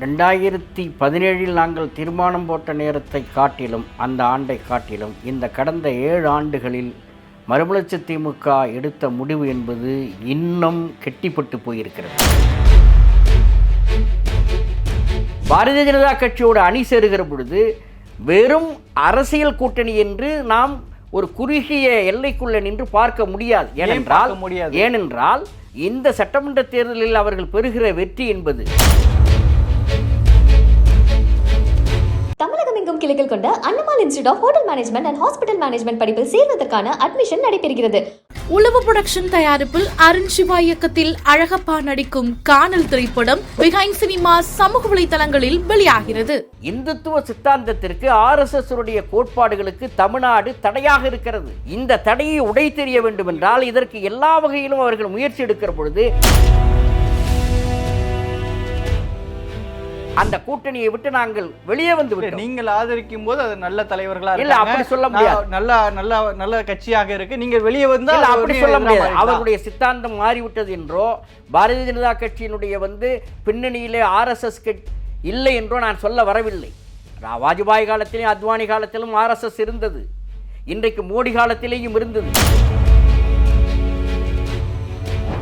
ரெண்டாயிரத்தி பதினேழில் நாங்கள் தீர்மானம் போட்ட நேரத்தை காட்டிலும் அந்த ஆண்டை காட்டிலும் இந்த கடந்த ஏழு ஆண்டுகளில் மறுமலர்ச்சி திமுக எடுத்த முடிவு என்பது இன்னும் கெட்டிப்பட்டு போயிருக்கிறது பாரதிய ஜனதா கட்சியோடு அணி சேருகிற பொழுது வெறும் அரசியல் கூட்டணி என்று நாம் ஒரு குறுகிய எல்லைக்குள்ள நின்று பார்க்க முடியாது ஏனென்றால் முடியாது? ஏனென்றால் இந்த சட்டமன்ற தேர்தலில் அவர்கள் பெறுகிற வெற்றி என்பது தமிழகம் எங்கும் கிளைகள் கொண்ட Annamal institute of hotel management and hospital management படிப்பில் சேர்வதற்கான அட்மிஷன் நடைபெறுகிறது. உளவு புரொடக்ஷன் தயாரிப்பில் அருண் சிவா இயக்கத்தில் அழகப்பா நடிக்கும் காணல் திரைப்படம் பிஹைண்ட் சினிமா சமூக வலைதளங்களில் வெளியாகிறது. இந்துத்துவ சித்தாந்தத்திற்கு ஆர்எஸ்எஸ் உடைய கோட்பாடுகளுக்கு தமிழ்நாடு தடையாக இருக்கிறது. இந்த தடையை உடை தெரிய வேண்டும் என்றால் இதற்கு எல்லா வகையிலும் அவர்கள் முயற்சி எடுக்கிற பொழுது அந்த கூட்டணியை விட்டு நாங்கள் வெளியே வந்து விட்டோம் நீங்கள் ஆதரிக்கும் போது அது நல்ல தலைவர்களா இல்ல. அப்படி சொல்ல முடியாது. நல்ல நல்ல நல்ல கட்சியாக இருக்கு நீங்க வெளியே வந்தா அப்படி சொல்ல முடியாது? அவர்களுடைய சித்தாந்தம் மாறிவிட்டது என்றோ பாரதிய ஜனதா கட்சியினுடைய வந்து பின்னணியிலே ஆர்எஸ்எஸ் இல்லை என்றோ நான் சொல்ல வரவில்லை வாஜ்பாய் காலத்திலும் அத்வானி காலத்திலும் ஆர்எஸ்எஸ் இருந்தது இன்றைக்கு மோடி காலத்திலேயும் இருந்தது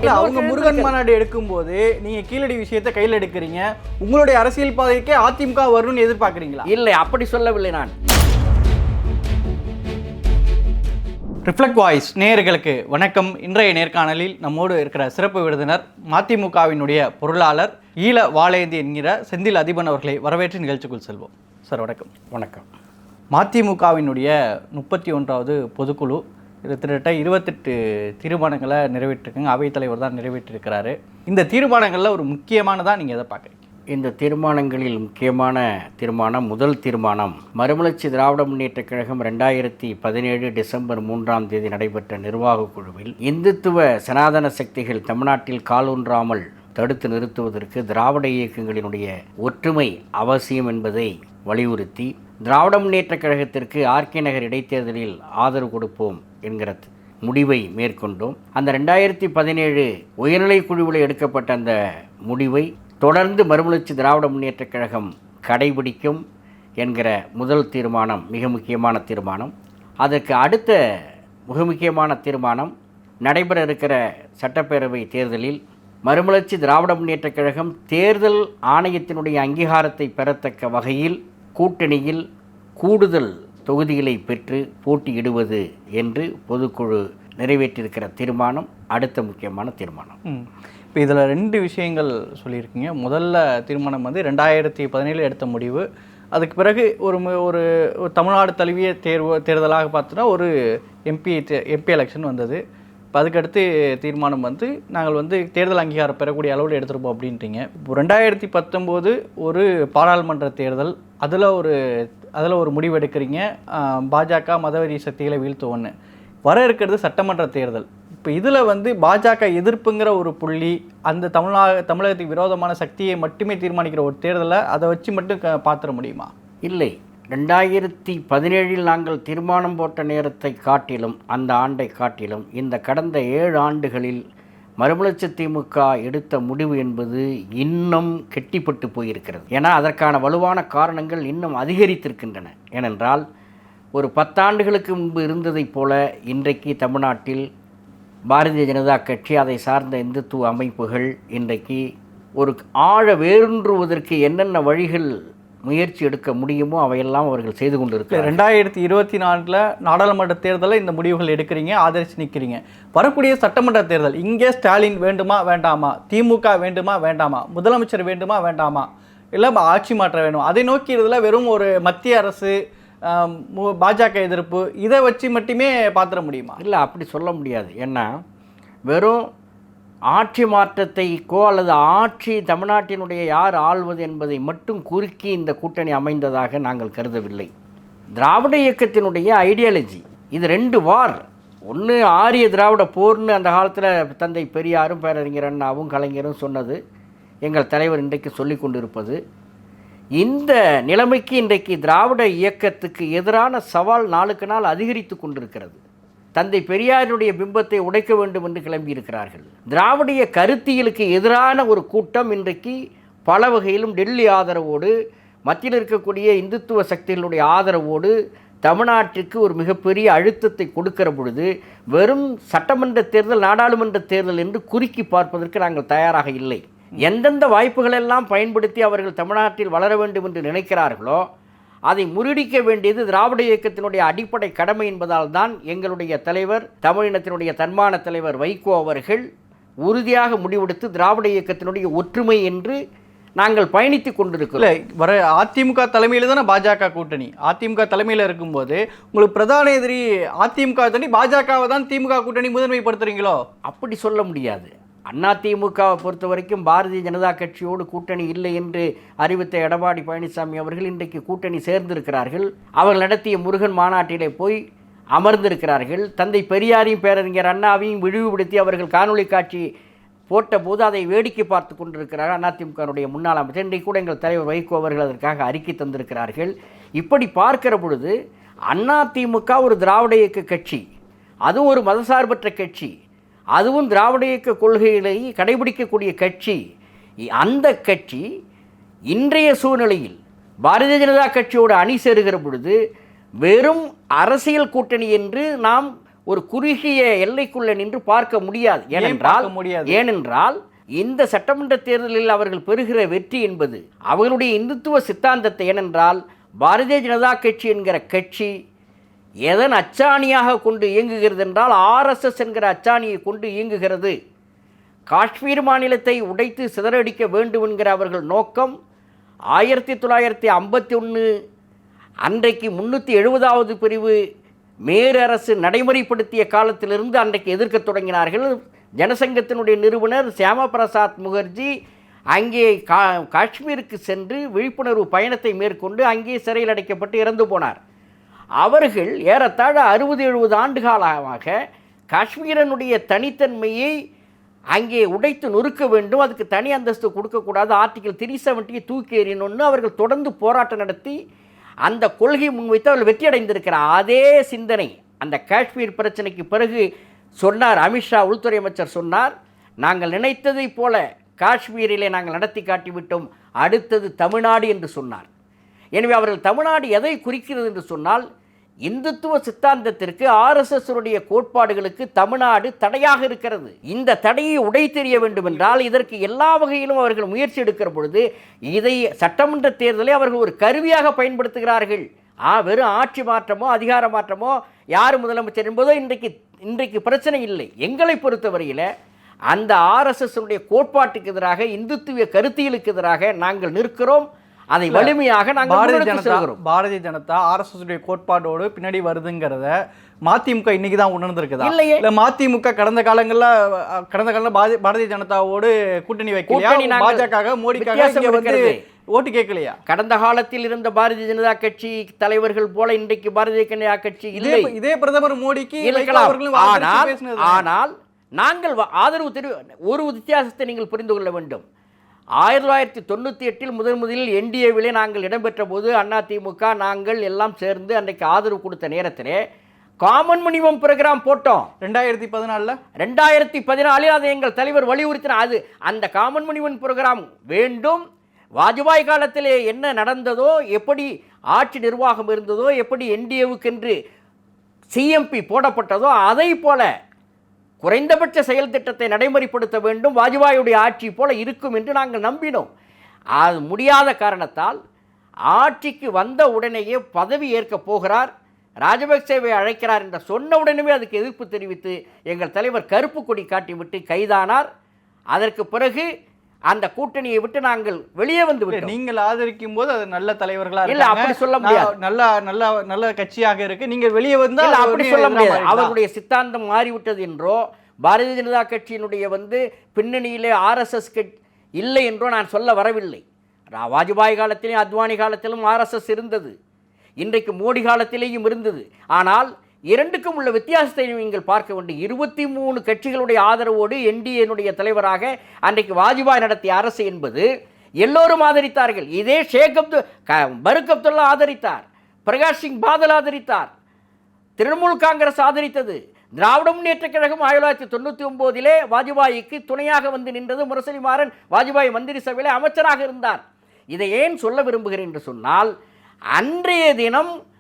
இல்ல, அவங்க முருகன் மாநாடு எடுக்கும் போது நீங்க கீழடி விஷயத்தை கையில் எடுக்கிறீங்க. உங்களுடைய அரசியல் பாதைக்கே அதிமுக வரும்னு எதிர்பார்க்கறீங்களா? இல்லை அப்படி சொல்லவில்லை நான். ரிஃப்ளெக்ட் வாய்ஸ் நேயர்களுக்கு வணக்கம். இன்றைய நேர்காணலில் நம்மோடு இருக்கிற சிறப்பு விருந்தினர் மதிமுகவினுடைய பொருளாளர் ஈழ வாழேந்தி என்கிற செந்தில் அதிபன் அவர்களை வரவேற்று நிகழ்ச்சிக்குள் செல்வோம். சார் வணக்கம். வணக்கம். மதிமுகவினுடைய முப்பத்தி ஒன்றாவது பொதுக்குழு கிட்டத்தட்ட இருபத்தெட்டு தீர்மானங்களை நிறைவேற்றிருக்காங்க. அவைத்தலைவர் தான் நிறைவேற்றிருக்கிறாரு. இந்த தீர்மானங்களில் ஒரு முக்கியமானதாக நீங்கள் எதை பார்க்குறீங்க? இந்த தீர்மானங்களில் முக்கியமான தீர்மானம் முதல் தீர்மானம் மறுமலர்ச்சி திராவிட முன்னேற்றக் கழகம் ரெண்டாயிரத்தி பதினேழு டிசம்பர் மூன்றாம் தேதி நடைபெற்ற நிர்வாக குழுவில் இந்துத்துவ சனாதன சக்திகள் தமிழ்நாட்டில் காலூன்றாமல் தடுத்து நிறுத்துவதற்கு திராவிட இயக்கங்களினுடைய ஒற்றுமை அவசியம் என்பதை வலியுறுத்தி திராவிட முன்னேற்றக் கழகத்திற்கு ஆர்கே நகர் இடைத்தேர்தலில் ஆதரவு கொடுப்போம் என்கிற முடிவை மேற்கொண்டோம். அந்த ரெண்டாயிரத்தி பதினேழு உயர்நிலைக் குழுவில் எடுக்கப்பட்ட அந்த முடிவை தொடர்ந்து மறுமலர்ச்சி திராவிட முன்னேற்றக் கழகம் கடைபிடிக்கும் என்கிற முதல் தீர்மானம் மிக முக்கியமான தீர்மானம். அதற்கு அடுத்த மிக முக்கியமான தீர்மானம் நடைபெற இருக்கிற சட்டப்பேரவை தேர்தலில் மறுமலர்ச்சி திராவிட முன்னேற்றக் கழகம் தேர்தல் ஆணையத்தினுடைய அங்கீகாரத்தை பெறத்தக்க வகையில் கூட்டணியில் கூடுதல் தொகுதிகளை பெற்று போட்டியிடுவது என்று பொதுக்குழு நிறைவேற்றியிருக்கிற தீர்மானம் அடுத்த முக்கியமான தீர்மானம். இப்போ இதில் ரெண்டு விஷயங்கள் சொல்லியிருக்கீங்க. முதல்ல தீர்மானம் வந்து ரெண்டாயிரத்தி பதினேழு எடுத்த முடிவு. அதுக்கு பிறகு ஒரு ஒரு ஒரு தமிழ்நாடு தழுவிய தேர்வு தேர்தலாக பார்த்தோன்னா ஒரு எம்பி எம்பி எலெக்ஷன் வந்தது. இப்போ அதுக்கடுத்து தீர்மானம் வந்து நாங்கள் வந்து தேர்தல் அங்கீகாரம் பெறக்கூடிய அளவில் எடுத்திருப்போம் அப்படின்றீங்க இப்போ ரெண்டாயிரத்தி பத்தொம்போது ஒரு பாராளுமன்ற தேர்தல் அதில் ஒரு அதில் ஒரு முடிவு எடுக்கிறீங்க பாஜக மதவெறி சக்திகளை வீழ்த்துவோன்னு. வர இருக்கிறது சட்டமன்ற தேர்தல். இப்போ இதில் வந்து பாஜக எதிர்ப்புங்கிற ஒரு புள்ளி அந்த தமிழா தமிழகத்துக்கு விரோதமான சக்தியை மட்டுமே தீர்மானிக்கிற ஒரு தேர்தலை அதை வச்சு மட்டும் க பார்த்துட முடியுமா? இல்லை. ரெண்டாயிரத்தி பதினேழில் நாங்கள் தீர்மானம் போட்ட நேரத்தை காட்டிலும் அந்த ஆண்டை காட்டிலும் இந்த கடந்த ஏழு ஆண்டுகளில் மறுமலர்ச்சி திமுக எடுத்த முடிவு என்பது இன்னும் கெட்டிப்பட்டு போயிருக்கிறது. ஏன்னா அதற்கான வலுவான காரணங்கள் இன்னும் அதிகரித்திருக்கின்றன. ஏனென்றால் ஒரு பத்தாண்டுகளுக்கு முன்பு இருந்ததைப் போல இன்றைக்கு தமிழ்நாட்டில் பாரதிய ஜனதா கட்சி அதை சார்ந்த இந்துத்துவ அமைப்புகள் இன்றைக்கு ஒரு ஆழ வேரூன்றுவதற்கு என்னென்ன வழிகள் முயற்சி எடுக்க முடியுமோ அவையெல்லாம் அவர்கள் செய்து கொண்டிருக்கிறார்கள். ரெண்டாயிரத்தி இருபத்தி நாலில் நாடாளுமன்ற தேர்தலில் இந்த முடிவுகள் எடுக்கிறீங்க ஆதரிச்சு நிற்கிறீங்க வரக்கூடிய சட்டமன்ற தேர்தல் இங்கே ஸ்டாலின் வேண்டுமா வேண்டாமா? திமுக வேண்டுமா வேண்டாமா? முதலமைச்சர் வேண்டுமா வேண்டாமா? இல்லை ஆட்சி மாற்ற வேணும் அதை நோக்கிறதுல வெறும் ஒரு மத்திய அரசு பாஜக எதிர்ப்பு இதை வச்சு மட்டுமே பார்த்துட முடியுமா? இல்லை அப்படி சொல்ல முடியாது. ஏன்னா வெறும் ஆட்சி மாற்றத்தைக்கோ அல்லது ஆட்சி தமிழ்நாட்டினுடைய யார் ஆள்வது என்பதை மட்டும் குறுக்கி இந்த கூட்டணி அமைந்ததாக நாங்கள் கருதவில்லை. திராவிட இயக்கத்தினுடைய ஐடியாலஜி இது ரெண்டு வார் ஒன்று ஆரிய திராவிட போர்னு அந்த காலத்தில் தந்தை பெரியாரும் பேரறிஞர் அண்ணாவும் கலைஞரும் சொன்னது. எங்கள் தலைவர் இன்றைக்கு சொல்லி கொண்டிருப்பது. இந்த நிலைமைக்கு இன்றைக்கு திராவிட இயக்கத்துக்கு எதிரான சவால் நாளுக்கு நாள் அதிகரித்து கொண்டிருக்கிறது. தந்தை பெரியாருடைய பிம்பத்தை உடைக்க வேண்டும் என்று கிளம்பியிருக்கிறார்கள். திராவிடிய கருத்தியலுக்கு எதிரான ஒரு கூட்டம் இன்றைக்கு பல வகையிலும் டெல்லி ஆதரவோடு மத்தியில் இருக்கக்கூடிய இந்துத்துவ சக்திகளுடைய ஆதரவோடு தமிழ்நாட்டிற்கு ஒரு மிகப்பெரிய அழுத்தத்தை கொடுக்கிற பொழுது வெறும் சட்டமன்ற தேர்தல் நாடாளுமன்ற தேர்தல் என்று குறுக்கி பார்ப்பதற்கு நாங்கள் தயாராக இல்லை. எந்தெந்த வாய்ப்புகளெல்லாம் பயன்படுத்தி அவர்கள் தமிழ்நாட்டில் வளர வேண்டும் என்று நினைக்கிறார்களோ அதை முறியடிக்க வேண்டியது திராவிட இயக்கத்தினுடைய அடிப்படை கடமை என்பதால் தான் எங்களுடைய தலைவர் தமிழினத்தினுடைய தன்மான தலைவர் வைகோ அவர்கள் உறுதியாக முடிவெடுத்து திராவிட இயக்கத்தினுடைய ஒற்றுமை என்று நாங்கள் பயணித்துக் கொண்டிருக்கிறோம். வர அதிமுக தலைமையில் தானே பாஜக கூட்டணி. அதிமுக தலைமையில் இருக்கும்போது உங்களுக்கு பிரதான எதிரி அதிமுக தாண்டி பாஜகவை தான் திமுக கூட்டணி முதன்மைப்படுத்துறீங்களோ? அப்படி சொல்ல முடியாது. அதிமுகவை பொறுத்த வரைக்கும் பாரதிய ஜனதா கட்சியோடு கூட்டணி இல்லை என்று அறிவித்த எடப்பாடி பழனிசாமி அவர்கள் இன்றைக்கு கூட்டணி சேர்ந்திருக்கிறார்கள். அவர்கள் நடத்திய முருகன் மாநாட்டிலே போய் அமர்ந்திருக்கிறார்கள். தந்தை பெரியாரையும் பேரறிஞர் அண்ணாவையும் இழிவுபடுத்தி அவர்கள் காணொளி காட்சி போட்டபோது அதை வேடிக்கை பார்த்து கொண்டிருக்கிறார்கள். அதிமுகனுடைய முன்னாள் அமைச்சர். இன்றைக்கு கூட எங்கள் தலைவர் வைகோ அவர்கள் அதற்காக அறிக்கை தந்திருக்கிறார்கள். இப்படி பார்க்கிற பொழுது அதிமுக ஒரு திராவிட இயக்க கட்சி அதுவும் ஒரு மதசார்பற்ற கட்சி அதுவும் திராவிட இயக்க கொள்கைகளை கடைபிடிக்கக்கூடிய கட்சி அந்த கட்சி இன்றைய சூழ்நிலையில் பாரதிய ஜனதா கட்சியோடு அணி சேருகிற பொழுது வெறும் அரசியல் கூட்டணி என்று நாம் ஒரு குறுகிய எல்லைக்குள்ள நின்று பார்க்க முடியாது ஏன் ஏனென்றால் முடியாது? ஏனென்றால் இந்த சட்டமன்ற தேர்தலில் அவர்கள் பெறுகிற வெற்றி என்பது அவர்களுடைய இந்துத்துவ சித்தாந்தத்தை ஏனென்றால் பாரதிய ஜனதா கட்சி என்கிற கட்சி எதன் அச்சாணியாக கொண்டு இயங்குகிறது என்றால் ஆர்எஸ்எஸ் என்கிற அச்சாணியை கொண்டு இயங்குகிறது. காஷ்மீர் மாநிலத்தை உடைத்து சிதறடிக்க வேண்டும் என்கிற அவர்கள் நோக்கம் ஆயிரத்தி தொள்ளாயிரத்தி ஐம்பத்தி ஒன்று அன்றைக்கு முன்னூற்றி எழுபதாவது பிரிவு மேர் அரசு நடைமுறைப்படுத்திய காலத்திலிருந்து அன்றைக்கு எதிர்க்க தொடங்கினார்கள். ஜனசங்கத்தினுடைய நிறுவனர் சியாமபிரசாத் முகர்ஜி அங்கே கா காஷ்மீருக்கு சென்று விழிப்புணர்வு பயணத்தை மேற்கொண்டு அங்கே சிறையில் அடைக்கப்பட்டு இறந்து போனார். அவர்கள் ஏறத்தாழ அறுபது எழுபது ஆண்டு காலமாக காஷ்மீரனுடைய தனித்தன்மையை அங்கே உடைத்து நொறுக்க வேண்டும். அதுக்கு தனி அந்தஸ்து கொடுக்கக்கூடாது. ஆர்டிகல் த்ரீ செவன்ட்டியை தூக்கி எறியணும்னு அவர்கள் தொடர்ந்து போராட்டம் நடத்தி அந்த கொள்கை முன்வைத்து அவர்கள் வெற்றி அடைந்திருக்கிறார். அதே சிந்தனை அந்த காஷ்மீர் பிரச்சனைக்கு பிறகு சொன்னார். அமித்ஷா உள்துறை அமைச்சர் சொன்னார். நாங்கள் நினைத்ததைப் போல காஷ்மீரிலே நாங்கள் நடத்தி காட்டிவிட்டோம். அடுத்தது தமிழ்நாடு என்று சொன்னார். எனவே அவர்கள் தமிழ்நாடு எதை குறிக்கிறது என்று சொன்னால் இந்துத்துவ சித்தாந்தத்திற்கு ஆர்எஸ்எஸ்னுடைய கோட்பாடுகளுக்கு தமிழ்நாடு தடையாக இருக்கிறது. இந்த தடையை உடைத்தெறிய வேண்டும் என்றால் இதற்கு எல்லா வகையிலும் அவர்கள் முயற்சி எடுக்கிற பொழுது இதை சட்டமன்ற தேர்தலை அவர்கள் ஒரு கருவியாக பயன்படுத்துகிறார்கள். ஆ வெறும் ஆட்சி மாற்றமோ அதிகார மாற்றமோ யார் முதலமைச்சர் என்பதோ இன்றைக்கு இன்றைக்கு பிரச்சனை இல்லை. எங்களை பொறுத்தவரையில் அந்த ஆர்எஸ்எஸ்னுடைய கோட்பாட்டுக்கு எதிராக இந்துத்துவ கருத்தியலுக்கு எதிராக நாங்கள் நிற்கிறோம். அதை வலிமையாக நாங்கள் பாரதிய ஜனதா பாரதிய ஜனதா ஆர்எஸ்எஸ் கோட்பாடோடு பின்னாடி வருதுங்கிறத மதிமுக இன்னைக்கு தான் உணர்ந்திருக்குதா? இல்லையே. இல்ல மதிமுக கடந்த காலங்கள்ல கடந்த காலங்களில் பாரதி பாரதிய ஜனதாவோடு கூட்டணி வைக்கலையா? பாஜக மோடிக்காக வந்து. ஓட்டு கேட்கலையா? கடந்த காலத்தில் இருந்த பாரதிய ஜனதா கட்சி தலைவர்கள் போல இன்றைக்கு பாரதிய ஜனதா கட்சி இதே இதே பிரதமர் மோடிக்கு இருக்கலாம். ஆனால் ஆனால் நாங்கள் ஆதரவு தெரி ஒரு வித்தியாசத்தை நீங்கள் புரிந்து கொள்ள வேண்டும். ஆயிரத்தி தொள்ளாயிரத்தி தொண்ணூற்றி எட்டில் முதன் முதலில் என்டிஏவிலே நாங்கள் இடம்பெற்ற போது அதிமுக நாங்கள் எல்லாம் சேர்ந்து அன்றைக்கு ஆதரவு கொடுத்த நேரத்திலே காமன் மினிமம் ப்ரோக்ராம் போட்டோம். ரெண்டாயிரத்தி பதினாலுல? ரெண்டாயிரத்தி பதினாலில் அதை எங்கள் தலைவர் வலியுறுத்தினார். அது அந்த காமன் மினிமம் ப்ரோக்ராம் வேண்டும். வாஜ்பாய் காலத்திலே என்ன நடந்ததோ எப்படி ஆட்சி நிர்வாகம் இருந்ததோ எப்படி என்டிஏவுக்கென்று சிஎம்பி போடப்பட்டதோ அதை போல குறைந்தபட்ச செயல் திட்டத்தை நடைமுறைப்படுத்த வேண்டும். வாஜ்பாயுடைய ஆட்சி போல இருக்கும் என்று நாங்கள் நம்பினோம். அது முடியாத காரணத்தால் ஆட்சிக்கு வந்த உடனேயே பதவி ஏற்கப் போகிறார். ராஜபக்சேவை அழைக்கிறார் என்று சொன்ன உடனே அதுக்கு எதிர்ப்பு தெரிவித்து எங்கள் தலைவர் கருப்பு கொடி காட்டிவிட்டு கைதானார். அதற்கு பிறகு அந்த கூட்டணியை விட்டு நாங்கள் வெளியே வந்து நீங்கள் ஆதரிக்கும் போது அது நல்ல தலைவர்களா இல்ல. அப்படி சொல்ல முடியாது. நல்ல நல்ல நல்ல கட்சியாக இருக்கு நீங்க வெளியே வந்தா அப்படி சொல்ல முடியாது? அவர்களுடைய சித்தாந்தம் மாறிவிட்டது என்றோ பாரதிய ஜனதா கட்சியினுடைய வந்து பின்னணியிலே ஆர்எஸ்எஸ் இல்லை என்றோ நான் சொல்ல வரவில்லை வாஜ்பாய் காலத்திலும் அத்வானி காலத்திலும் ஆர்எஸ்எஸ் இருந்தது இன்றைக்கு மோடி காலத்திலேயும் இருந்தது ஆனால் இரண்டுக்கும் உள்ள வித்தியாசத்தை நீங்கள் பார்க்க வேண்டும். இருபத்தி மூணு கட்சிகளுடைய ஆதரவோடு என்டிஏனுடைய தலைவராக அன்றைக்கு வாஜ்பாய் நடத்திய அரசு என்பது எல்லோரும் ஆதரித்தார்கள். இதே ஷேக் அப்து க- பருக் அப்துல்லா ஆதரித்தார். பிரகாஷ் சிங் பாதல் ஆதரித்தார். திரிணாமுல் காங்கிரஸ் ஆதரித்தது. திராவிட முன்னேற்ற கழகம் ஆயிரத்தி தொள்ளாயிரத்தி தொண்ணூற்றி ஒம்போதிலே வாஜ்பாய்க்கு துணையாக வந்து நின்றது முரசலி மாறன் வாஜ்பாய் மந்திரி சபையில் அமைச்சராக இருந்தார். இதை ஏன் சொல்ல விரும்புகிறேன் என்று சொன்னால் அன்றைய தினம்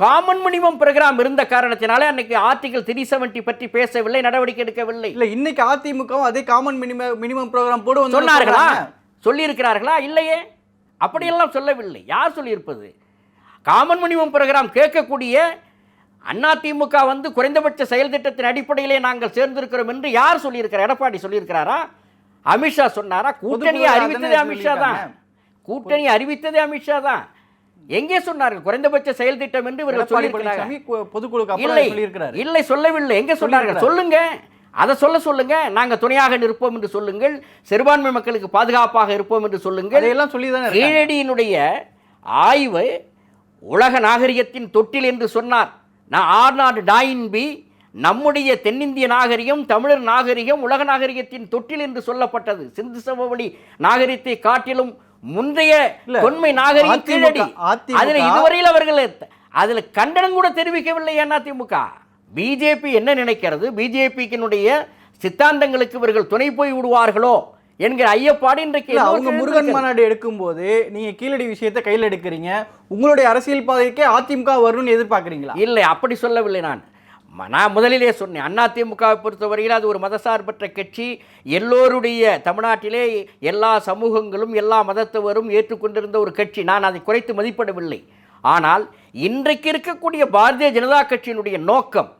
காமன் மினிமம் ப்ரோக்ராம் இருந்த காரணத்தினாலே அன்னைக்கு ஆர்டிகல் த்ரீ செவன்ட்டி பற்றி பேசவில்லை நடவடிக்கை எடுக்கவில்லை. இல்ல இன்னைக்கு அதிமுகவும் அதே காமன் மினிமம் மினிமம் ப்ரோக்ராம் போடு வந்து சொன்னார்களா? சொல்லியிருக்கிறார்களா? இல்லையே. அப்படியெல்லாம் சொல்லவில்லை. யார் சொல்லியிருப்பது? காமன் மினிமம் ப்ரோக்ராம் கேட்கக்கூடிய அதிமுக வந்து குறைந்தபட்ச செயல் திட்டத்தின் அடிப்படையிலே நாங்கள் சேர்ந்திருக்கிறோம் என்று யார் சொல்லியிருக்கிறார்? எடப்பாடி சொல்லியிருக்கிறாரா? அமித்ஷா சொன்னாரா? கூட்டணியை அறிவித்ததே அமித்ஷா தான். கூட்டணி அறிவித்ததே அமித்ஷா தான். எங்கே சொன்னார்கள்? குறைந்தபட்ச செயல் திட்டம் என்று இவர்கள் கு- பொதுக்குழுக்கு இல்லை. சொல்லியிருக்கிறாரு. இல்லை சொல்லவில்லை. எங்க சொன்னார்கள்? சொல்லுங்க. அதை சொல்ல சொல்லுங்க. நாங்க துணையாக நிற்போம் என்று சொல்லுங்கள். சிறுபான்மை மக்களுக்கு பாதுகாப்பாக இருப்போம் என்று சொல்லுங்கள். அதையெல்லாம் சொல்லி தானே கீழடியினுடைய ஆய்வு உலக நாகரிகத்தின் தொட்டில் என்று சொன்னார். நான் ஆர்நாடு டாயின் பி நம்முடைய தென்னிந்திய நாகரிகம் தமிழர் நாகரிகம் உலக நாகரிகத்தின் தொட்டில் என்று சொல்லப்பட்டது. சிந்து சமவெளி நாகரிகத்தை காட்டிலும் முந்தைய தொன்மை நாகரிகம் கீழடி. அதில் இதுவரையில் அவர்கள் அதில் கண்டனம் கூட தெரிவிக்கவில்லை அதிமுக? பிஜேபி என்ன நினைக்கிறது? பிஜேபிக்கினுடைய சித்தாந்தங்களுக்கு இவர்கள் துணை போய் விடுவார்களோ என்கிற ஐயப்பாடு இன்றைக்கு அவங்க முருகன். மாநாடு எடுக்கும்போது நீங்க கீழடி விஷயத்தை கையில் எடுக்கிறீங்க. உங்களுடைய அரசியல் பாதைக்கே அதிமுக வரும்னு எதிர்பார்க்கறீங்களா? இல்லை அப்படி சொல்லவில்லை நான். நான் முதலிலே சொன்னேன் அதிமுகவை பொறுத்தவரையில் அது ஒரு மதசார்பற்ற கட்சி. எல்லோருடைய தமிழ்நாட்டிலே எல்லா சமூகங்களும் எல்லா மதத்தவரும் ஏற்றுக்கொண்டிருந்த ஒரு கட்சி. நான் அதை குறைத்து மதிப்பிடவில்லை. ஆனால் இன்றைக்கு இருக்கக்கூடிய பாரதிய ஜனதா கட்சியினுடைய நோக்கம்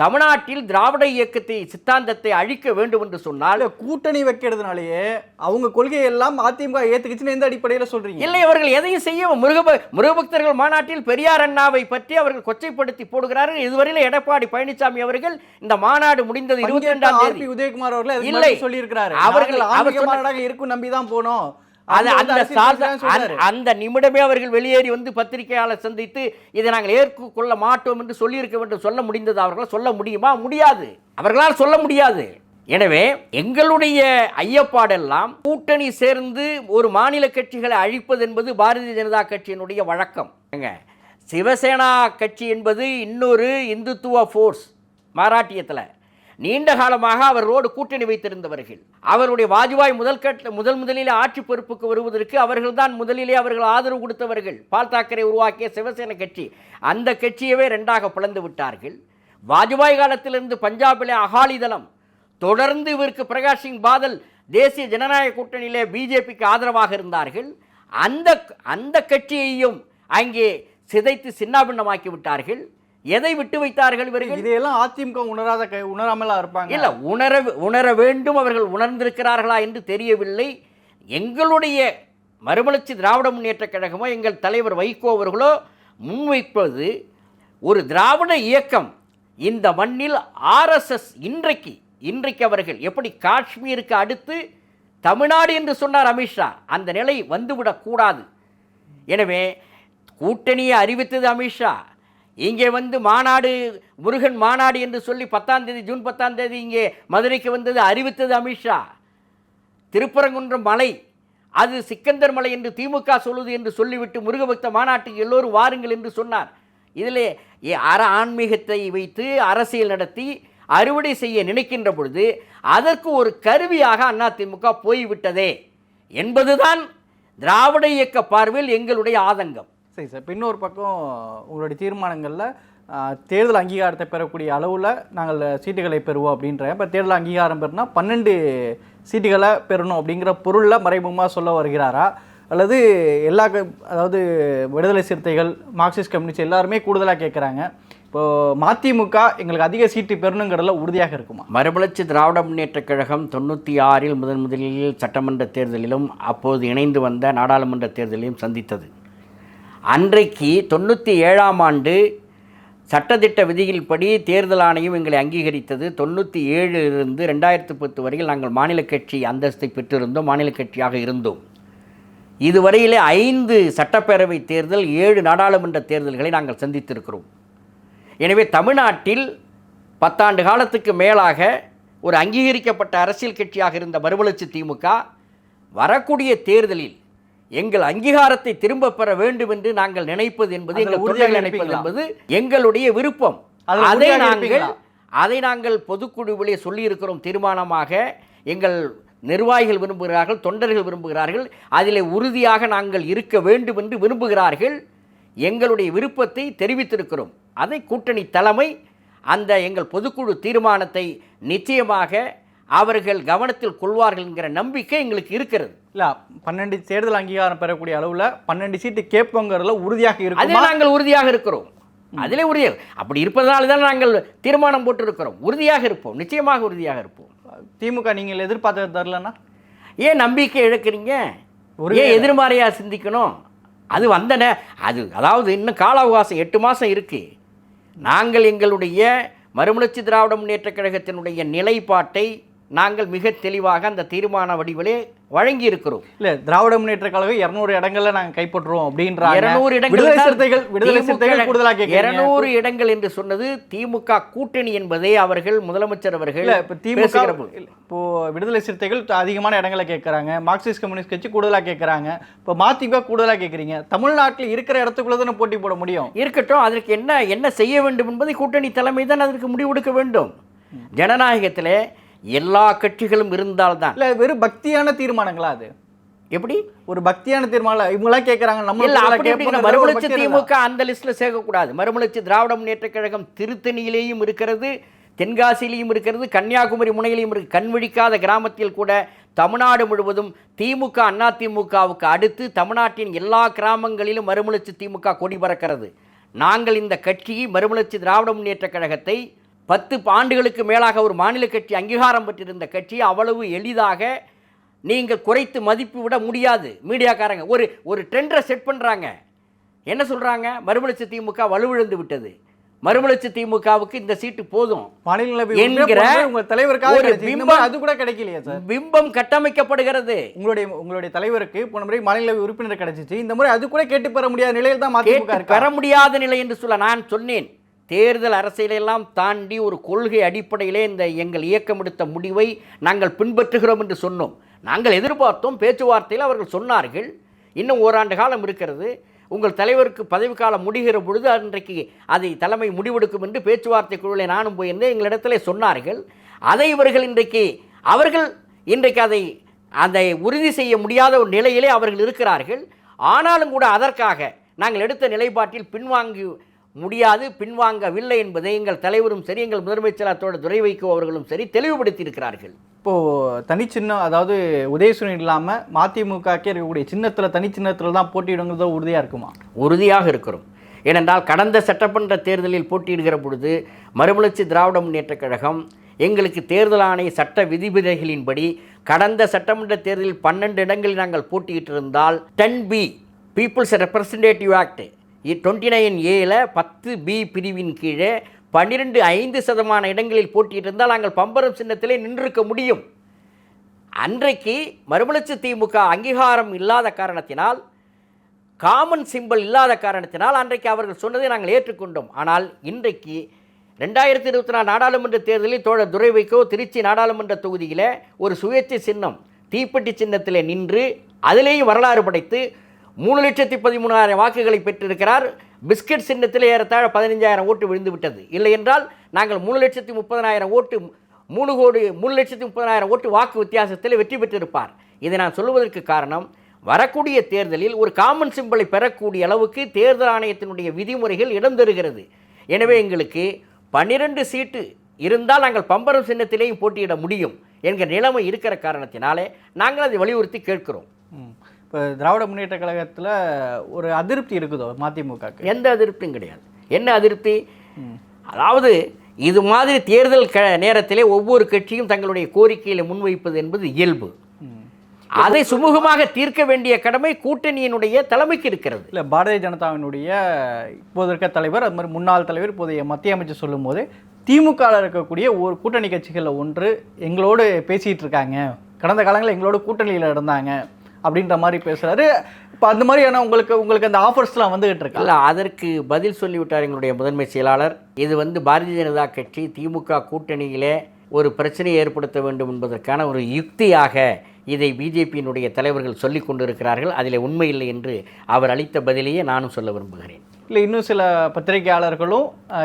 தமிழ்நாட்டில் திராவிட இயக்கத்தை சித்தாந்தத்தை அழிக்க வேண்டும் என்று சொன்னால் கூட்டணி வைக்கிறதுனாலயே அவங்க கொள்கையை எல்லாம் அதிமுக ஏத்துக்குச்சுன்னு எந்த அடிப்படையில சொல்றீங்க? இல்லை அவர்கள் எதையும் செய்ய முருகப முருகபக்தர்கள் மாநாட்டில் பெரியார் அண்ணாவை பற்றி அவர்கள் கொச்சைப்படுத்தி போடுகிறார்கள். இதுவரையில் எடப்பாடி பழனிசாமி அவர்கள் இந்த மாநாடு முடிந்தது இருபத்தி ரெண்டாம் தேதி. உதயகுமார் அவர்கள் இல்லை. சொல்லியிருக்கிறாரு. அவர்கள் மாநாடாக இருக்கும் நம்பி தான் போனோம். அந்த நிமிடமே அவர்கள் வெளியேறி வந்து பத்திரிகையாளர் சந்தித்து இதை நாங்கள் ஏற்றுக்கொள்ள மாட்டோம் என்று சொல்லியிருக்க வேண்டும் சொல்ல முடிந்தது அவர்களால் சொல்ல முடியுமா? முடியாது. அவர்களால் சொல்ல முடியாது. எனவே எங்களுடைய ஐயப்பாடெல்லாம் கூட்டணி சேர்ந்து ஒரு மாநில கட்சிகளை அழிப்பது என்பது பாரதிய ஜனதா கட்சியினுடைய வழக்கம். சிவசேனா கட்சி என்பது இன்னொரு இந்துத்துவ ஃபோர்ஸ் மராட்டியத்தில் நீண்ட காலமாக அவர்களோடு கூட்டணி வைத்திருந்தவர்கள். அவருடைய வாஜ்பாய் முதல் கட்ட முதல் முதலிலே ஆட்சி பொறுப்புக்கு வருவதற்கு அவர்கள்தான் முதலிலே அவர்கள் ஆதரவு கொடுத்தவர்கள். பால் தாக்கரை உருவாக்கிய சிவசேன கட்சி அந்த கட்சியவே ரெண்டாக பிளந்து விட்டார்கள். வாஜ்பாய் காலத்திலிருந்து பஞ்சாபிலே அகாலிதளம் தொடர்ந்து இவருக்கு பிரகாஷ் சிங் பாதல் தேசிய ஜனநாயக கூட்டணியிலே பிஜேபிக்கு ஆதரவாக இருந்தார்கள். அந்த அந்த கட்சியையும் அங்கே சிதைத்து சின்னாபின்னமாக்கி விட்டார்கள். எதை விட்டு வைத்தார்கள் இவர்கள்? இதையெல்லாம் அதிமுக உணராத க- உணராமலா இருப்பாங்க. இல்ல உணர உணர வேண்டும் அவர்கள் உணர்ந்திருக்கிறார்களா என்று தெரியவில்லை. எங்களுடைய மறுமலர்ச்சி திராவிட முன்னேற்றக் கழகமோ எங்கள் தலைவர் வைகோ அவர்களோ முன்வைப்பது ஒரு திராவிட இயக்கம். இந்த மண்ணில் ஆர்எஸ்எஸ் இன்றைக்கு இன்றைக்கு அவர்கள் எப்படி காஷ்மீருக்கு அடுத்து தமிழ்நாடு என்று சொன்னார் அமித்ஷா அந்த நிலை வந்துவிடக்கூடாது. எனவே கூட்டணியை அறிவித்தது அமித்ஷா இங்கே வந்து மாநாடு முருகன் மாநாடு என்று சொல்லி பத்தாம் தேதி ஜூன் பத்தாம் தேதி இங்கே மதுரைக்கு வந்தது அறிவித்தது அமித்ஷா. திருப்பரங்குன்றம் மலை அது சிக்கந்தர் மலை என்று திமுக சொல்லுது என்று சொல்லிவிட்டு முருகபக்த மாநாட்டுக்கு எல்லோரும் வாருங்கள் என்று சொன்னார். இதிலே அற ஆன்மீகத்தை வைத்து அரசியல் நடத்தி அறுவடை செய்ய நினைக்கின்ற பொழுது அதற்கு ஒரு கருவியாக அதிமுக போய்விட்டதே என்பதுதான் திராவிட இயக்க பார்வையில் எங்களுடைய ஆதங்கம். சரி சார். பின்னொரு இன்னொரு பக்கம் உங்களுடைய தீர்மானங்களில் தேர்தல் அங்கீகாரத்தை பெறக்கூடிய அளவில் நாங்கள் சீட்டுகளை பெறுவோம் அப்படின்ற இப்போ தேர்தல் அங்கீகாரம் பெறுனா பன்னெண்டு சீட்டுகளை பெறணும் அப்படிங்கிற பொருளில் மறைமுகமாக சொல்ல வருகிறாரா? அல்லது எல்லா க- அதாவது விடுதலை சிறுத்தைகள் மார்க்சிஸ்ட் கம்யூனிஸ்ட் எல்லாருமே கூடுதலாக கேட்குறாங்க இப்போது மதிமுக எங்களுக்கு அதிக சீட்டு பெறணுங்கிறதுல உறுதியாக இருக்குமா? மறுமலர்ச்சி திராவிட முன்னேற்ற கழகம் தொண்ணூற்றி ஆறில் முதன் முதலில் சட்டமன்ற தேர்தலிலும் அப்போது இணைந்து வந்த நாடாளுமன்ற தேர்தலையும் சந்தித்தது. அன்றைக்கு தொண்ணூற்றி ஏழாம் ஆண்டு சட்டத்திட்ட விதிகளின்படி தேர்தல் ஆணையம் எங்களை அங்கீகரித்தது. தொண்ணூற்றி ஏழிலிருந்து ரெண்டாயிரத்து பத்து வரையில் நாங்கள் மாநில கட்சி அந்தஸ்தை பெற்றிருந்தோம் மாநில கட்சியாக இருந்தோம். இதுவரையிலே ஐந்து சட்டப்பேரவை தேர்தல் ஏழு நாடாளுமன்ற தேர்தல்களை நாங்கள் சந்தித்திருக்கிறோம். எனவே தமிழ்நாட்டில் பத்தாண்டு காலத்துக்கு மேலாக ஒரு அங்கீகரிக்கப்பட்ட அரசியல் கட்சியாக இருந்த மறுமலர்ச்சி திமுக வரக்கூடிய தேர்தலில் எங்கள் அங்கீகாரத்தை திரும்ப பெற வேண்டும் என்று நாங்கள் நினைப்பது என்பது எங்கள் உறுதியாக நினைப்பது? என்பது எங்களுடைய விருப்பம். அதை நாங்கள்? அதை நாங்கள் பொதுக்குழுவிலே சொல்லியிருக்கிறோம் தீர்மானமாக. எங்கள் நிர்வாகிகள் விரும்புகிறார்கள் தொண்டர்கள் விரும்புகிறார்கள். அதில் உறுதியாக நாங்கள் இருக்க வேண்டும் என்று விரும்புகிறார்கள். எங்களுடைய விருப்பத்தை தெரிவித்திருக்கிறோம். அதை கூட்டணி தலைமை அந்த எங்கள் பொதுக்குழு தீர்மானத்தை நிச்சயமாக அவர்கள் கவனத்தில் கொள்வார்கள் என்கிற நம்பிக்கை எங்களுக்கு இருக்கிறது. இல்ல பன்னெண்டு தேர்தல் அங்கீகாரம் பெறக்கூடிய அளவுல பன்னெண்டு சீட்டு கேட்போங்கிறதுல உறுதியாக அதில் இருக்குமா நாங்கள் உறுதியாக இருக்கிறோம். அதிலே உறுதியாக அப்படி இருப்பதனால தான் நாங்கள் தீர்மானம் போட்டிருக்கிறோம். உறுதியாக இருப்போம் நிச்சயமாக உறுதியாக இருப்போம். திமுக நீங்கள் எதிர்பார்த்தது தரலன்னா? ஏன் நம்பிக்கை இழக்கிறீங்க? ஒருவேளை- ஏன் எதிர்மறையா சிந்திக்கணும்? அது வந்தன அது அதாவது இன்னும் கால அவகாசம் எட்டு மாதம் இருக்கு. நாங்கள் எங்களுடைய மறுமலர்ச்சி திராவிட முன்னேற்றக் கழகத்தினுடைய நிலைப்பாட்டை நாங்கள் மிக தெளிவாக அந்த தீர்மான வடிவிலே வழங்கி இருக்கிறோம் இல்ல திராவிட முன்னேற்ற கழகம் இருநூறு இடங்கள்ல நாங்க கைப்பற்றுவோம் அப்படின்றாங்க. இருநூறு இடங்கள் சிறுத்தைகள் விடுதலை சிறுத்தைகள் கூடுதலா கேட்கறீங்க இருநூறு இடங்கள் என்று சொன்னது திமுக கூட்டணி என்பதை அவர்கள் முதலமைச்சர் அவர்கள் இல்ல இப்ப திமுக இப்போ விடுதலை சிறுத்தைகள் அதிகமான இடங்களை கேட்கறாங்க மார்க்சிஸ்ட் கம்யூனிஸ்ட் கட்சி கூடுதலா கேட்கறாங்க இப்போ மதிமுக கூடுதலா கேட்கறீங்க தமிழ்நாட்டில் இருக்கிற இடத்துக்குள்ள தானே போட்டி போட முடியும்? இருக்கட்டும் அதற்கு என்ன என்ன செய்ய வேண்டும் என்பதை கூட்டணி தலைமை தான் அதற்கு முடிவெடுக்க வேண்டும். ஜனநாயகத்திலே எல்லா கட்சிகளும் இருந்தால்தான். இல்ல வெறும் பக்தியான தீர்மானங்களா அது? எப்படி? ஒரு பக்தியான தீர்மானம் இவங்களாம் கேட்கறாங்க நம்ம மறுமலர்ச்சி திமுக அந்த லிஸ்ட்ல சேர்க்கக்கூடாது. மறுமலர்ச்சி திராவிட முன்னேற்றக் கழகம் திருத்தணியிலேயும் இருக்கிறது தென்காசியிலையும் இருக்கிறது கன்னியாகுமரி முனையிலையும் இருக்கு. கண்விழிக்காத கிராமத்தில் கூட தமிழ்நாடு முழுவதும் திமுக அண்ணா திமுகவுக்கு அடுத்து தமிழ்நாட்டின் எல்லா கிராமங்களிலும் மறுமலர்ச்சி திமுக கொடி பறக்கிறது. நாங்கள் இந்த கட்சியை மறுமலர்ச்சி திராவிட முன்னேற்றக் கழகத்தை பத்து ஆண்டுகளுக்கு மேலாக ஒரு மாநில கட்சி அங்கீகாரம் பெற்றிருந்த கட்சி அவ்வளவு எளிதாக நீங்கள் குறைத்து மதிப்பு விட முடியாது. மீடியாக்காரங்க ஒரு ஒரு ட்ரெண்டரை செட் பண்ணுறாங்க என்ன சொல்கிறாங்க மறுமலர்ச்சி திமுக வலுவிழந்து விட்டது. மறுமலர்ச்சி திமுகவுக்கு இந்த சீட்டு போதும் என்கிற உறுப்பினர் போனது உங்க தலைவருக்காக பிம்பம் அது கூட கிடைக்கலையா சார். பிம்பம் கட்டமைக்கப்படுகிறது. உங்களுடைய உங்களுடைய தலைவருக்கு போன முறை மாநிலங்களவை உறுப்பினர் கிடைச்சிச்சு. இந்த முறை அது கூட கேட்டு பெற முடியாத நிலையில் தான் பெற முடியாத நிலை என்று சொல்ல நான் சொன்னேன். தேர்தல் அரசியலெல்லாம் தாண்டி ஒரு கொள்கை அடிப்படையிலே இந்த எங்கள் இயக்கம் எடுத்த முடிவை நாங்கள் பின்பற்றுகிறோம் என்று சொன்னோம். நாங்கள் எதிர்பார்த்தோம் பேச்சுவார்த்தையில் அவர்கள் சொன்னார்கள். இன்னும் ஓராண்டு காலம் இருக்கிறது. உங்கள் தலைவருக்கு பதவிக்காலம் முடிகிற பொழுது அன்றைக்கு அதை தலைமை முடிவெடுக்கும் என்று பேச்சுவார்த்தை குழுவில் நானும் போயிருந்தேன். எங்களிடத்திலே சொன்னார்கள். அதை இவர்கள் இன்றைக்கு அவர்கள் இன்றைக்கு அதை அதை உறுதி செய்ய முடியாத ஒரு நிலையிலே அவர்கள் இருக்கிறார்கள். ஆனாலும் கூட அதற்காக நாங்கள் எடுத்த நிலைப்பாட்டில் பின்வாங்கி முடியாது பின்வாங்கவில்லை என்பதை எங்கள் தலைவரும் சரி எங்கள் முதன்மைச் செயலாளர் துரை வைகோ அவர்களும் சரி தெளிவுபடுத்தியிருக்கிறார்கள். இப்போ தனிச்சின்னம் அதாவது உதயசூரியன் இல்லாம மதிமுகக்கே இருக்கக்கூடிய சின்னத்துல தனிச்சின்னத்துல தான் போட்டியிடுங்கிறது உறுதியா இருக்குமா? உறுதியாக இருக்கிறோம். ஏனென்றால் கடந்த சட்டமன்ற தேர்தலில் போட்டியிடுகிற பொழுது மறுமலர்ச்சி திராவிட முன்னேற்றக் கழகம் எங்களுக்கு தேர்தல் ஆணைய சட்ட விதிவிதைகளின்படி கடந்த சட்டமன்ற தேர்தலில் பன்னெண்டு இடங்களில் நாங்கள் போட்டியிட்டிருந்தால் ten B people's representative act twenty nine ஏல பத்து பி பிரிவின் கீழே பன்னிரெண்டு ஐந்து சதமான இடங்களில் போட்டியிட்டிருந்தால் நாங்கள் பம்பரம் சின்னத்திலே நின்றிருக்க முடியும். அன்றைக்கு மறுமலர்ச்சி திமுக அங்கீகாரம் இல்லாத காரணத்தினால் காமன் சிம்பல் இல்லாத காரணத்தினால் அன்றைக்கு அவர்கள் சொன்னதை நாங்கள் ஏற்றுக்கொண்டோம். ஆனால் இன்றைக்கு ரெண்டாயிரத்தி இருபத்தி நாலு நாடாளுமன்ற தேர்தலில் தோழர் துரை வைக்கோ திருச்சி நாடாளுமன்ற தொகுதியில் ஒரு சுயேட்சை சின்னம் தீப்பெட்டி சின்னத்தில் நின்று அதிலேயும் வரலாறு படைத்து மூணு லட்சத்தி பதிமூணாயிரம் வாக்குகளை பெற்றிருக்கிறார். பிஸ்கட் சின்னத்தில் ஏறத்தாழ பதினஞ்சாயிரம் ஓட்டு விழுந்து விட்டது இல்லை என்றால் நாங்கள் மூணு லட்சத்தி முப்பதனாயிரம் ஓட்டு மூணு கோடி மூணு லட்சத்தி முப்பதனாயிரம் ஓட்டு வாக்கு வித்தியாசத்தில் வெற்றி பெற்றிருப்பார். இதை நான் சொல்லுவதற்கு காரணம் வரக்கூடிய தேர்தலில் ஒரு காமன் சிம்பிளை பெறக்கூடிய அளவுக்கு தேர்தல் ஆணையத்தினுடைய விதிமுறைகள் இடம் தருகிறது. எனவே எங்களுக்கு பன்னிரண்டு சீட்டு இருந்தால் நாங்கள் பம்பரம் சின்னத்திலேயும் போட்டியிட முடியும் என்கிற நிலைமை இருக்கிற காரணத்தினாலே நாங்கள் அதை வலியுறுத்தி கேட்கிறோம். ம். இப்போ திராவிட முன்னேற்ற கழகத்துல ஒரு அதிருப்தி இருக்குதோ மதிமுகக்கு? எந்த அதிருப்தியும் கிடையாது. என்ன அதிருப்தி? அதாவது இது மாதிரி தேர்தல் க நேரத்திலே ஒவ்வொரு கட்சியும் தங்களுடைய கோரிக்கைகளை முன்வைப்பது என்பது இயல்பு. அதை சுமூகமாக தீர்க்க வேண்டிய கடமை கூட்டணியினுடைய தலைமைக்கு இருக்கிறது. இல்ல பாரதிய ஜனதாவினுடைய இப்போது இருக்க தலைவர் அது மாதிரி முன்னாள் தலைவர் இப்போதைய மத்திய அமைச்சர் சொல்லும்போது திமுகவில் இருக்கக்கூடிய ஒரு கூட்டணி கட்சிகளில் ஒன்று எங்களோடு பேசிட்டு இருக்காங்க. கடந்த காலங்களில் எங்களோட கூட்டணியில் இருந்தாங்க. அப்படின்ற மாதிரி பேசுகிறாரு இப்போ அந்த மாதிரியான உங்களுக்கு உங்களுக்கு அந்த ஆஃபர்ஸ்லாம் வந்துகிட்டு இருக்கு? இல்லை அதற்கு பதில் சொல்லிவிட்டார் எங்களுடைய முதன்மை செயலாளர். இது வந்து பாரதிய ஜனதா கட்சி திமுக கூட்டணியிலே ஒரு பிரச்சனையை ஏற்படுத்த வேண்டும் என்பதற்கான ஒரு யுக்தியாக இதை பிஜேபியினுடைய தலைவர்கள் சொல்லிக் கொண்டிருக்கிறார்கள். அதில் உண்மை இல்லை என்று அவர் அளித்த பதிலையே நானும் சொல்ல விரும்புகிறேன். இல்லை இன்னும் சில பத்திரிகையாளர்களும்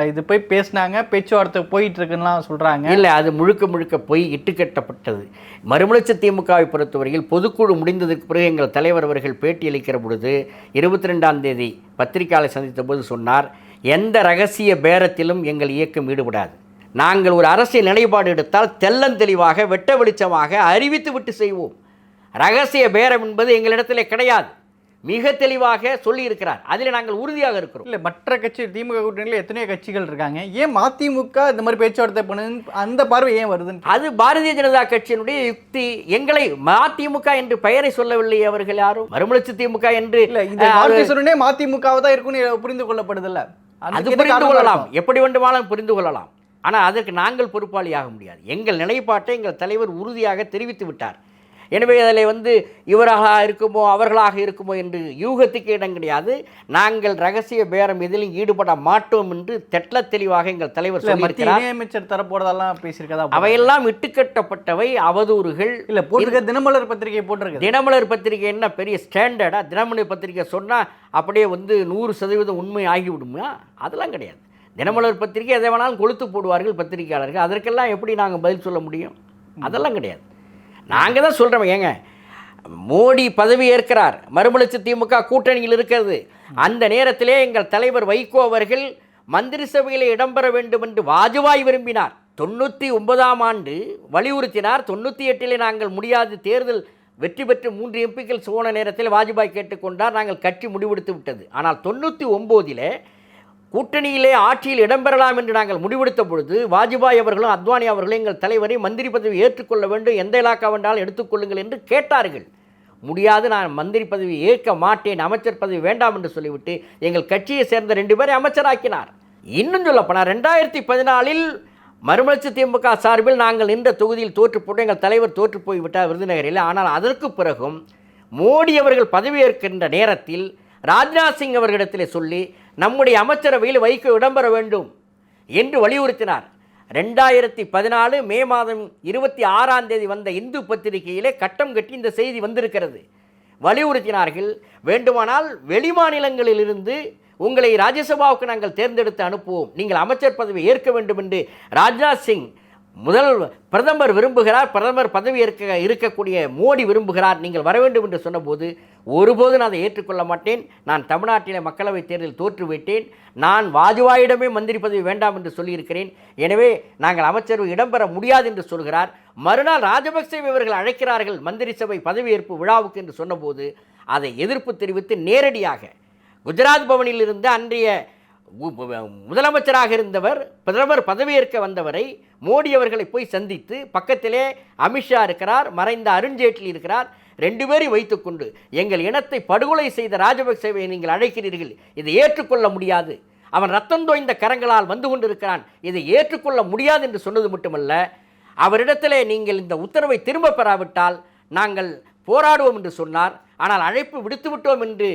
இது போய் பேசினாங்க பேச்சுவார்த்தை போயிட்டு சொல்கிறாங்க இல்லை அது முழுக்க முழுக்க போய் இட்டுக்கட்டப்பட்டது. மறுமலர்ச்சி திமுகவை பொறுத்தவரையில் பொதுக்குழு முடிந்ததுக்கு பிறகு எங்கள் தலைவர் அவர்கள் பேட்டியளிக்கிற பொழுது இருபத்தி ரெண்டாம் தேதி பத்திரிகையாளர் சந்தித்த போது சொன்னார் எந்த ரகசிய பேரத்திலும் எங்கள் இயக்கம் ஈடுபடாது. நாங்கள் ஒரு அரசியல் நிலைப்பாடு எடுத்தால் தெள்ளந்தெளிவாக வெட்ட வெளிச்சமாக அறிவித்து விட்டு செய்வோம். ரகசிய பேரம் என்பது எங்களிடத்திலே கிடையாது. மிக தெளிவாக சொல்லியிருக்கிறார். அதில் நாங்கள் உறுதியாக இருக்கிறோம். இல்லை மற்ற கட்சி திமுக கூட்டணியில் எத்தனையோ கட்சிகள் இருக்காங்க. ஏன் மதிமுக இந்த மாதிரி பேச்சுவார்த்தை பண்ணுது அந்த பார்வை ஏன் வருதுன்னு அது பாரதிய ஜனதா கட்சியினுடைய யுக்தி. எங்களை மதிமுக என்று பெயரை சொல்லவில்லை அவர்கள் யாரும். மறுமலர்ச்சி திமுக என்று இல்ல மதிமுகவை தான் இருக்குன்னு புரிந்து கொள்ளப்படுதில்ல. அது புரிந்து கொள்ளலாம்? எப்படி வேண்டுமானாலும் புரிந்து கொள்ளலாம். ஆனால் அதற்கு நாங்கள் பொறுப்பாளியாக முடியாது. எங்கள் நிலைப்பாட்டை எங்கள் தலைவர் உறுதியாக தெரிவித்து விட்டார். எனவே அதில் வந்து இவர்களாக இருக்குமோ அவர்களாக இருக்குமோ என்று யூகத்துக்கு இடம் கிடையாது. நாங்கள் ரகசிய பேரம் எதிலும் ஈடுபட மாட்டோம் என்று தெட்ட தெளிவாக எங்கள் தலைவர் இல்ல மத்திய சொல்லியிருக்கிறார். இணையமைச்சர் தர போறதெல்லாம் பேசியிருக்கதா அவையெல்லாம் இட்டுக்கட்டப்பட்டவை அவதூறுகள். இல்ல போட்டிருக்க தினமலர் பத்திரிகை போட்டிருக்கு தினமலர் பத்திரிகை என்ன பெரிய ஸ்டாண்டர்டா தினமலர் பத்திரிகை சொன்னால் அப்படியே வந்து நூறு சதவீதம் உண்மை ஆகிவிடுமா? அதெல்லாம் கிடையாது. தினமலர் பத்திரிகை எதை வேணாலும் கொளுத்து போடுவார்கள் பத்திரிகையாளர்கள். அதற்கெல்லாம் எப்படி நாங்கள் பதில் சொல்ல முடியும்? அதெல்லாம் கிடையாது. நாங்கள் தான் சொல்கிறோம் ஏங்க. மோடி பதவி ஏற்கிறார். மறுமலர்ச்சி திமுக கூட்டணியில் இருக்கிறது. அந்த நேரத்திலே எங்கள் தலைவர் வைகோ அவர்கள் மந்திரி சபையில் இடம்பெற வேண்டும் என்று வாஜ்பாய் விரும்பினார். தொண்ணூற்றி ஒன்பதாம் ஆண்டு வலியுறுத்தினார். தொண்ணூற்றி எட்டிலே நாங்கள் முடியாது தேர்தல் வெற்றி பெற்று மூன்று எம்பிக்கள் சோன நேரத்தில் வாஜ்பாய் கேட்டுக்கொண்டார். நாங்கள் கட்சி முடிவெடுத்து விட்டது. ஆனால் தொண்ணூற்றி ஒம்போதிலே கூட்டணியிலே ஆட்சியில் இடம்பெறலாம் என்று நாங்கள் முடிவெடுத்த பொழுது வாஜ்பாய் அவர்களும் அத்வானி அவர்களும் எங்கள் தலைவரை மந்திரி பதவி ஏற்றுக்கொள்ள வேண்டும் எந்த இலாக்கா வேண்டாலும் எடுத்துக்கொள்ளுங்கள் என்று கேட்டார்கள். முடியாது நான் மந்திரி பதவி ஏற்க மாட்டேன் அமைச்சர் பதவி வேண்டாம் என்று சொல்லிவிட்டு எங்கள் கட்சியை சேர்ந்த ரெண்டு பேரை அமைச்சராக்கினார். இன்னும் சொல்லப்போனால் ரெண்டாயிரத்தி பதினாலில் மறுமலர்ச்சி திமுக சார்பில் நாங்கள் நின்ற தொகுதியில் தோற்று போட்டு எங்கள் தலைவர் தோற்று போய்விட்டார் விருதுநகரில். ஆனால் அதற்கு பிறகும் மோடி அவர்கள் பதவியேற்கின்ற நேரத்தில் ராஜ்நாத் சிங் அவர்களிடத்தில் சொல்லி நம்முடைய அமைச்சரவையில் வைக்க இடம்பெற வேண்டும் என்று வலியுறுத்தினார். ரெண்டாயிரத்தி பதினாலு மே மாதம் இருபத்தி ஆறாம் தேதி வந்த இந்து பத்திரிகையிலே கட்டம் கட்டி இந்த செய்தி வந்திருக்கிறது. வலியுறுத்தினார்கள் வேண்டுமானால் வெளிமாநிலங்களிலிருந்து உங்களை ராஜ்யசபாவுக்கு நாங்கள் தேர்ந்தெடுத்து அனுப்புவோம். நீங்கள் அமைச்சர் பதவி ஏற்க வேண்டும் என்று ராஜ்நாத் சிங் முதல் பிரதமர் விரும்புகிறார் பிரதமர் பதவி இருக்க இருக்கக்கூடிய மோடி விரும்புகிறார் நீங்கள் வர வேண்டும் என்று சொன்னபோது ஒருபோதும் நான் அதை ஏற்றுக்கொள்ள மாட்டேன். நான் தமிழ்நாட்டிலே மக்களவைத் தேர்தலில் தோற்றுவிட்டேன். நான் வாஜ்பாயிடமே மந்திரி பதவி வேண்டாம் என்று சொல்லியிருக்கிறேன். எனவே நாங்கள் அமைச்சரவை இடம்பெற முடியாது என்று சொல்கிறார். மறுநாள் ராஜபக்சே இவர்கள் அழைக்கிறார்கள் மந்திரி சபை பதவியேற்பு விழாவுக்கு என்று சொன்னபோது அதை எதிர்ப்பு தெரிவித்து நேரடியாக குஜராத் பவனில் இருந்த அன்றைய முதலமைச்சராக இருந்தவர் பிரதமர் பதவியேற்க வந்தவரை மோடி அவர்களை போய் சந்தித்து பக்கத்திலே அமித்ஷா இருக்கிறார் மறைந்த அருண்ஜேட்லி இருக்கிறார் ரெண்டு பேரையும் வைத்துக்கொண்டு எங்கள் இனத்தை படுகொலை செய்த ராஜபக்சேவை நீங்கள் அழைக்கிறீர்கள் இதை ஏற்றுக்கொள்ள முடியாது. அவன் ரத்தம் தோய்ந்த கரங்களால் வந்து கொண்டிருக்கிறான் இதை ஏற்றுக்கொள்ள முடியாது என்று சொன்னது மட்டுமல்ல அவரிடத்திலே நீங்கள் இந்த உத்தரவை திரும்ப பெறாவிட்டால் நாங்கள் போராடுவோம் என்று சொன்னார். ஆனால் அழைப்பு விடுத்து விட்டோம் என்று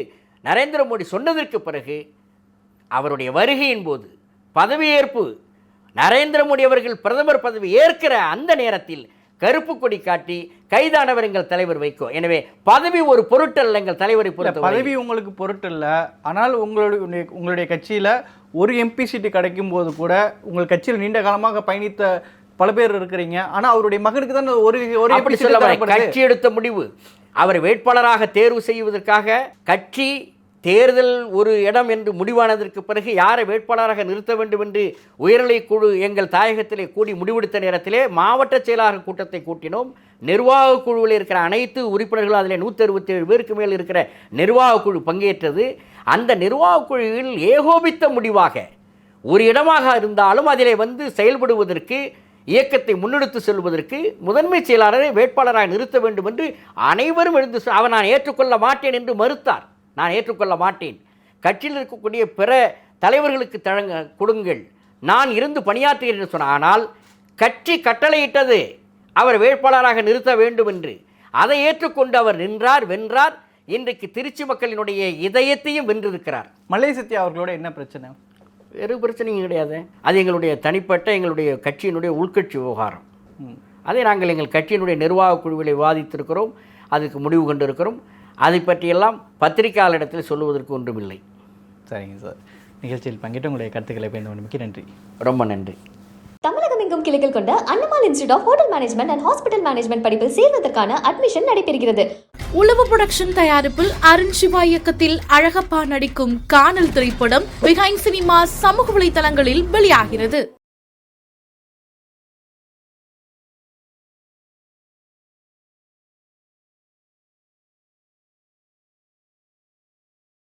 நரேந்திர மோடி சொன்னதற்கு பிறகு அவருடைய வருகையின் போது பதவியேற்பு நரேந்திர மோடி அவர்கள் பிரதமர் பதவி ஏற்கிற அந்த நேரத்தில் கருப்பு கொடி காட்டி கைதானவர் எங்கள் தலைவர் வைக்கோ எனவே பதவி ஒரு பொருட்டல்ல எங்கள் தலைவரை பொறுத்த பதவி உங்களுக்கு பொருட்டு இல்ல ஆனால் உங்களுடைய உங்களுடைய கட்சியில ஒரு எம்பி சீட்டு கிடைக்கும் போது கூட உங்கள் கட்சியில் நீண்ட காலமாக பயணித்த பல பேர் இருக்கிறீங்க. ஆனா அவருடைய மகனுக்கு தான் ஒரு ஒரு அப்படி MP சொல்ல. கட்சி எடுத்த முடிவு அவர் வேட்பாளராக தேர்வு செய்வதற்காக கட்சி தேர்தல் ஒரு இடம் என்று முடிவானதற்கு பிறகு யாரை வேட்பாளராக நிறுத்த வேண்டும் என்று உயர்நிலை குழு எங்கள் தாயகத்திலே கூடி முடிவெடுத்த நேரத்திலே மாவட்ட செயலாளர் கூட்டத்தை கூட்டினோம். நிர்வாக குழுவில் இருக்கிற அனைத்து உறுப்பினர்களும் அதில் நூற்றி அறுபத்தேழு பேருக்கு மேல் இருக்கிற நிர்வாக குழு பங்கேற்றது. அந்த நிர்வாக குழுவில் ஏகோபித்த முடிவாக ஒரு இடமாக இருந்தாலும் அதிலே வந்து செயல்படுவதற்கு இயக்கத்தை முன்னெடுத்து செல்வதற்கு முதன்மை செயலாளரை வேட்பாளராக நிறுத்த வேண்டும் என்று அனைவரும் எழுந்து சொ- அவர் நான் ஏற்றுக்கொள்ள மாட்டேன் என்று மறுத்தார். நான் ஏற்றுக்கொள்ள மாட்டேன். கட்சியில் இருக்கக்கூடிய பிற தலைவர்களுக்கு தழங்க கொடுங்கள். நான் இருந்து பணியாற்றுகிறேன் என்று சொன்னார் ஆனால் கட்சி கட்டளையிட்டது அவர் வேட்பாளராக நிறுத்த வேண்டும் என்று அதை ஏற்றுக்கொண்டு அவர் நின்றார் வென்றார். இன்றைக்கு திருச்சி மக்களினுடைய இதயத்தையும் வென்றிருக்கிறார். சத்யா அவர்களோட என்ன பிரச்சனை? வேறு பிரச்சனையும் கிடையாது. அது எங்களுடைய தனிப்பட்ட எங்களுடைய கட்சியினுடைய உள்கட்சி விவகாரம். அதை நாங்கள் எங்கள் கட்சியினுடைய நிர்வாக குழுவிலே விவாதித்திருக்கிறோம். அதுக்கு முடிவு கொண்டிருக்கிறோம். அதை பற்றியெல்லாம் பத்திரிகையாளரிடத்தில் சொல்லுவதற்கு ஒன்றுமில்லை. சரிங்க சார். நிகழ்ச்சியில் பங்கேற்று உங்களுடைய கருத்துக்களை பயந்து மிக்க நன்றி. ரொம்ப நன்றி. தமிழகம் எங்கும் கிளைகள் கொண்ட Annamal institute of hotel management and hospital management படிப்பில் சேர்வதற்கான அட்மிஷன் நடைபெறுகிறது. உளவு புரொடக்ஷன் தயாரிப்பில் அருண் சிவா இயக்கத்தில் அழகப்பா நடிக்கும் காணல் திரைப்படம் பிஹைண்ட் சினிமா சமூக வலைதளங்களில் வெளியாகிறது.